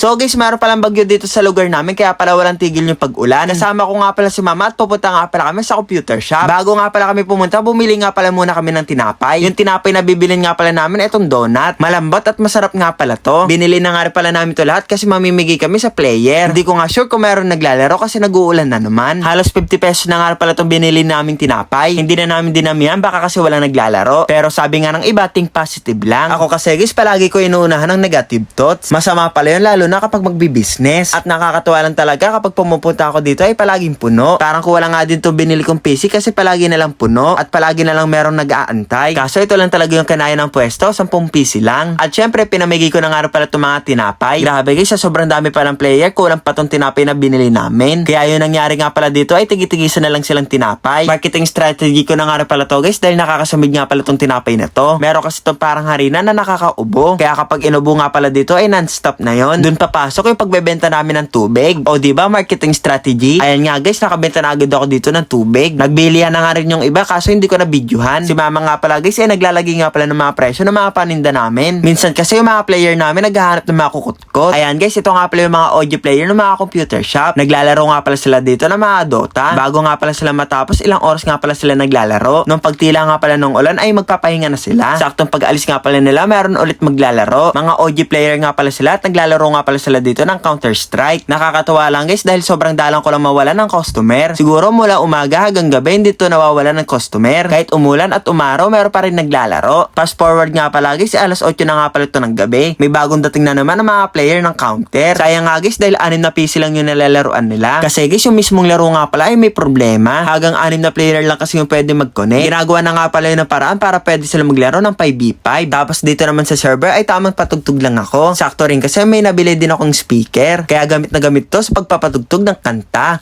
So guys, meron palang bagyo dito sa lugar namin kaya pala walang tigil yung pag-ulan. Kasama ko nga pala si mama at pupunta nga pala kami sa computer shop. Bago nga pala kami pumunta, bumili nga pala muna kami ng tinapay. Yung tinapay na bibilin nga pala namin itong donut. Malambot at masarap nga pala to. Binili na nga pala namin to lahat kasi mamimigay kami sa player. Hindi ko nga sure kung meron naglalaro kasi nag-uulan na naman. Halos 50 pesos na nga pala itong binili naming tinapay. Hindi na namin dinamihan baka kasi walang naglalaro. Pero sabi nga ng iba, think positive lang. Ako kasi guys, palagi ko inuunahan ng negative thoughts. Masama pala yun lalo na kapag magbi-business. At nakakatuwa lang talaga kapag pumupunta ako dito ay palaging puno. Parang kuwala nga din to binili kong PC kasi palagi na lang puno at palagi na lang merong nag-aantay. Kaso ito lang talaga yung kanaya ng pwesto, 10 PC lang. At syempre, pinamigay ko na nga pala itong mga tinapay. Grabe guys, sa sobrang dami palang player, kulang pa tong tinapay na binili namin. Kaya yung nangyari nga pala dito ay tigitigisan na lang silang tinapay. Marketing strategy ko na nga pala to guys dahil nakakasumid nga pala tong tinapay na to. Meron kasi itong parang harina na nakakaubo. Kaya kapag inubo nga pala dito ay non-stop na yon. Doon papasok yung pagbebenta namin ng tubig. O di ba marketing strategy? Ayan nga guys, nakabenta na agad ako dito ng tubig. Nagbilihan na nga rin yung iba kaso hindi ko na videohan. Si mama nga pala guys ay naglalagay nga pala ng mga presyo ng mga paninda namin. Minsan kasi yung mga player namin naghahanap ng mga kukutkot. Ayan guys, ito nga pala yung mga audio player ng mga computer shop. Naglalaro nga pala sila dito ng mga Dota. Bago nga pala sila matapos, ilang oras nga pala sila naglalaro. Nung pagtila nga pala ng ulan ay magpapahinga na sila. Saktong pag-alis nga pala nila, meron ulit maglalaro. Mga audio player nga pala sila at naglalaro nga pala sila dito ng Counter-Strike. Nakakatuwa lang guys dahil sobrang dalang ko lang mawala ng customer. Siguro mula umaga hanggang gabi hindi to nawawala ng customer. Kahit umulan at umaraw, meron pa rin naglalaro. Fast forward nga pala guys, alas 8 na nga pala ito ng gabi. May bagong dating na naman ng mga player ng counter. Sayang nga guys dahil anim na PC lang yung nalalaroan nila. Kasi guys yung mismong laro nga pala ay may problema. Hagang anim na player lang kasi yung pwede mag-connect. Ginagawa na nga pala yun ng paraan para pwede sila maglaro ng 5v5. Tapos dito naman sa server ay tamang patugtog lang ako. Sakto rin kasi may nabili din akong speaker. Kaya gamit na gamit to sa pagpapatugtog ng kanta.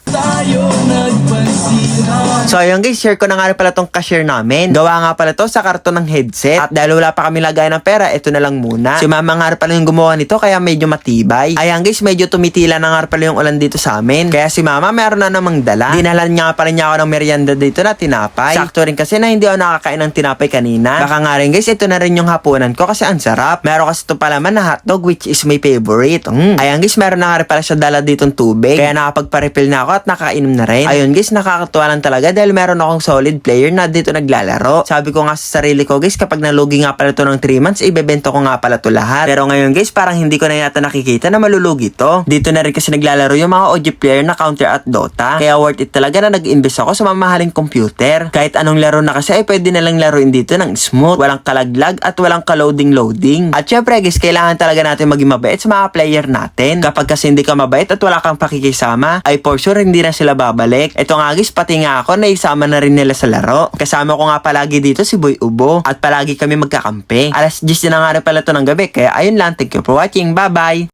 So ayun guys, share ko na nga pala tong cashier namin. Gawa nga pala to sa karton ng headset. At dahil wala pa kami lagay ng pera, ito na lang muna. Si mama nga pala yung gumawa nito kaya medyo matibay. Ayan guys, medyo tumitila na nga pala yung ulan dito sa amin. Kaya si mama meron na namang dala. Dinalan nga pala niya ako ng merienda dito na tinapay. Sakto rin kasi na hindi ako nakakain ng tinapay kanina. Baka nga rin guys, ito na rin yung hapunan ko kasi ang sarap. Meron kasi ito palaman na hotdog which is my favorite. Mm. Ayan guys, meron na nga pala siya dala ditong tubig. Kaya nakapagpa-refill na ako at nakainom na rin. Ayun guys, nakakatuwa lang talaga dahil meron akong solid player na dito naglalaro. Sabi ko nga sa sarili ko guys, kapag nalugi nga pala to ng 3 months, ibebento ko nga pala to lahat. Pero ngayon guys, parang hindi ko na yata nakikita na malulugi to. Dito na rin kasi naglalaro yung mga OG player na counter at Dota. Kaya worth it talaga na nag-invest ako sa mamahaling computer. Kahit anong laro na kasi ay pwede na lang laruin dito ng smooth, walang kalaglag at walang ka-loading-loading. At syempre guys, kailangan talaga natin maging mabait sa mga player natin. Kapag kasi hindi ka mabait at wala kang pakikisama, ay for sure hindi na sila babalik. Ito nga guys, pati nga ako, naisama na rin nila sa laro. Kasama ko nga palagi dito si Boy Ubo at palagi kami magkakampi. Alas 10 na nga rin pala to ng gabi, kaya ayun lang, thank you for watching, bye bye!